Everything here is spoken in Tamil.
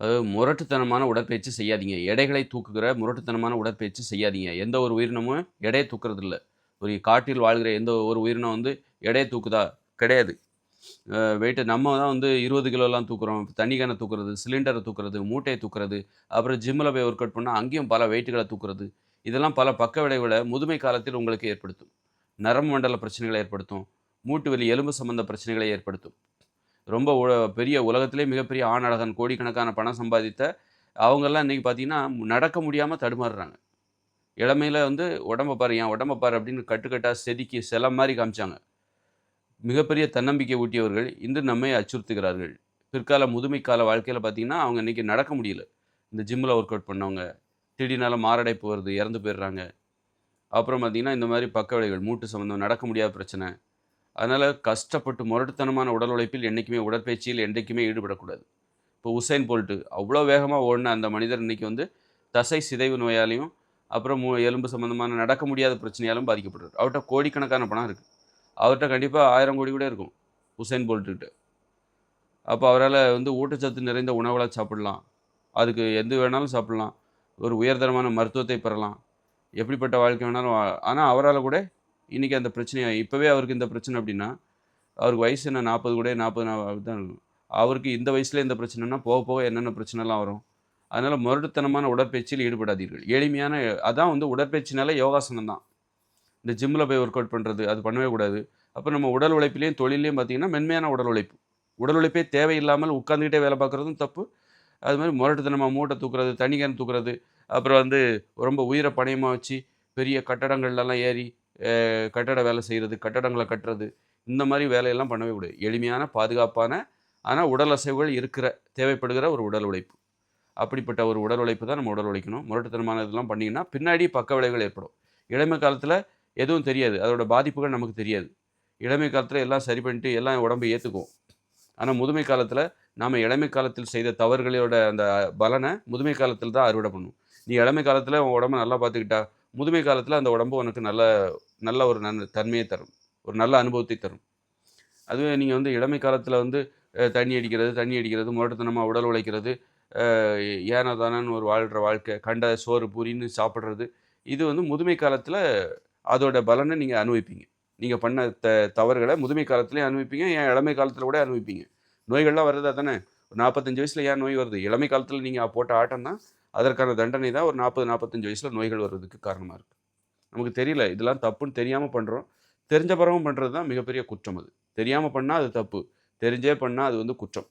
அதாவது முரட்டுத்தனமான உடற்பயிற்சி செய்யாதீங்க. எடைகளை தூக்குகிற முரட்டுத்தனமான உடற்பயிற்சி செய்யாதீங்க. எந்த ஒரு உயிரினமும் எடையை தூக்குறது இல்லை ஒரு காட்டில் வாழ்கிற எந்த ஒரு உயிரினம் வந்து எடையை தூக்குதா? கிடையாது. வெயிட்டு நம்ம தான் வந்து இருபது கிலோலாம் தூக்குறோம். தண்ணி கேனை தூக்குறது சிலிண்டரை தூக்குறது மூட்டையை தூக்குறது அப்புறம் ஜிம்மில் போய் ஒர்க் அவுட் பண்ணால் அங்கேயும் பல வெயிட்டுகளை தூக்குறது. இதெல்லாம் பல பக்க விளைவுகளை முதுமை காலத்தில் உங்களுக்கு ஏற்படுத்தும். நரம்பு மண்டல பிரச்சனைகளை ஏற்படுத்தும். மூட்டு வலி எலும்பு சம்பந்த பிரச்சனைகளை ஏற்படுத்தும். ரொம்ப பெரிய உலகத்திலே மிகப்பெரிய ஆணழகன் கோடிக்கணக்கான பணம் சம்பாதித்த அவங்கெல்லாம் இன்றைக்கி பார்த்தீங்கன்னா நடக்க முடியாமல் தடுமாறுறாங்க. இளமையில் வந்து உடம்ப பாரு என் உடம்ப பாரு அப்படின்னு கட்டுக்கட்டாக செதுக்கி சில மாதிரி காமிச்சாங்க. மிகப்பெரிய தன்னம்பிக்கை ஊட்டியவர்கள் இன்று நம்மை அச்சுறுத்துகிறார்கள். பிற்கால முதுமை கால வாழ்க்கையில் பார்த்தீங்கன்னா அவங்க இன்றைக்கி நடக்க முடியல. இந்த ஜிம்மில் ஒர்க் அவுட் பண்ணவங்க திடீர்னால மாரடைப்பு வருது இறந்து போயிடுறாங்க. அப்புறம் பார்த்திங்கன்னா இந்த மாதிரி பக்க விளைவுகள் மூட்டு சம்மந்தம் நடக்க முடியாத பிரச்சனை அதனால் கஷ்டப்பட்டு முரட்டுத்தனமான உடல் உழைப்பில் என்றைக்குமே உடற்பயிற்சியில் என்றைக்குமே ஈடுபடக்கூடாது. இப்போ உசைன் போல்ட்டு அவ்வளோ வேகமாக ஓடின அந்த மனிதர் இன்னைக்கு வந்து தசை சிதைவு நோயாலையும் அப்புறம் மு எலும்பு சம்மந்தமான நடக்க முடியாத பிரச்சனையாலும் பாதிக்கப்படுறாரு. அவர்கிட்ட கோடிக்கணக்கான பணம் இருக்குது அவர்கிட்ட கண்டிப்பாக ஆயிரம் கோடி கூட இருக்கும் உசைன் போல்ட்டுக்கிட்ட. அப்போ அவரால் வந்து ஊட்டச்சத்து நிறைந்த உணவுகளை சாப்பிடலாம். அதுக்கு எது வேணாலும் சாப்பிடலாம். ஒரு உயர்தரமான மருத்துவத்தை பெறலாம். எப்படிப்பட்ட வாழ்க்கை வேணாலும் ஆனால் அவரால் கூட இன்றைக்கி அந்த பிரச்சனையாக இப்போவே அவருக்கு இந்த பிரச்சனை அப்படின்னா அவருக்கு வயசு என்ன நாற்பது கூட நாற்பது தான் இருக்கும் அவருக்கு இந்த வயசுலேயே இந்த பிரச்சனைனா போக போக என்னென்ன பிரச்சனைலாம் வரும்? அதனால் முரட்டுத்தனமான உடற்பயிற்சியில் ஈடுபடாதீர்கள். எளிமையான அதான் வந்து உடற்பயிற்சினால யோகாசனம் தான். இந்த ஜிம்மில் போய் ஒர்க் அவுட் பண்ணுறது அது பண்ணவே கூடாது. அப்போ நம்ம உடல் உழைப்பிலையும் தொழிலையும் பார்த்தீங்கன்னா மென்மையான உடல் உழைப்பு. உடல் உழைப்பே தேவையில்லாமல் உட்காந்துக்கிட்டே வேலை பார்க்குறதும் தப்பு. அது மாதிரி முரட்டுத்தனமாக மூட்டை தூக்குறது தண்ணி தூக்குறது அப்புறம் வந்து ரொம்ப உயிரை பணயமாக வச்சு பெரிய கட்டடங்கள்லாம் ஏறி கட்டட வேலை செய்கிறது கட்டடங்களை கட்டுறது இந்த மாதிரி வேலையெல்லாம் பண்ணவே கூடாது. எளிமையான பாதுகாப்பான ஆனால் உடல் அசைவுகள் இருக்கிற தேவைப்படுகிற ஒரு உடல் உழைப்பு. அப்படிப்பட்ட ஒரு உடல் உழைப்பு தான் நம்ம உடல் உழைக்கணும். முரட்டுத்தனமான இதெல்லாம் பண்ணிங்கன்னா பின்னாடி பக்க விளைவுகள் ஏற்படும். இளமை காலத்தில் எதுவும் தெரியாது. அதோட பாதிப்புகள் நமக்கு தெரியாது. இளமை காலத்தில் எல்லாம் சரி பண்ணிட்டு எல்லாம் உடம்பு ஏற்றுக்குவோம் ஆனால் முதுமை காலத்தில் நாம் இளமை காலத்தில் செய்த தவறுகளோட அந்த பலனை முதுமை காலத்தில் தான் அறுவடை பண்ணும். நீ இளமை காலத்தில் உன் உடம்ப நல்லா பார்த்துக்கிட்டா முதுமை காலத்தில் அந்த உடம்பு உனக்கு நல்ல நல்ல ஒரு நன் தன்மையை தரும். ஒரு நல்ல அனுபவத்தை தரும். அதுவே நீங்கள் வந்து இளமை காலத்தில் வந்து தண்ணி அடிக்கிறது தண்ணி அடிக்கிறது முரட்டுத்தனமாக உடல் உழைக்கிறது அஹ், ஏனோ தானோன்னு ஒரு வாழ்கிற வாழ்க்கை கண்ட சோறு பூரின்னு சாப்பிட்றது இது வந்து முதுமை காலத்தில் அதோட பலனை நீங்கள் அனுபவிப்பீங்க. நீங்கள் பண்ண த தவறுகளை முதுமை காலத்துலேயும் அனுபவிப்பீங்க ஏன் இளமை காலத்தில் கூட அனுபவிப்பீங்க. நோய்கள்லாம் வருதா தானே? ஒரு நாற்பத்தஞ்சு வயசில் ஏன் நோய் வருது? இளமை காலத்தில் நீங்கள் போட்ட ஆட்டம் தான் அதற்கான தண்டனை தான் ஒரு நாற்பது நாற்பத்தஞ்சு வயசில் நோய்கள் வர்றதுக்கு காரணமாக இருக்குது நமக்கு தெரியல இதெல்லாம் தப்புன்னு தெரியாமல் பண்ணுறோம் தெரிஞ்ச பிறகும் பண்ணுறது தான் மிகப்பெரிய குற்றம் அது. தெரியாமல் பண்ணால் அது தப்பு. தெரிஞ்சே பண்ணால் அது வந்து குற்றம்.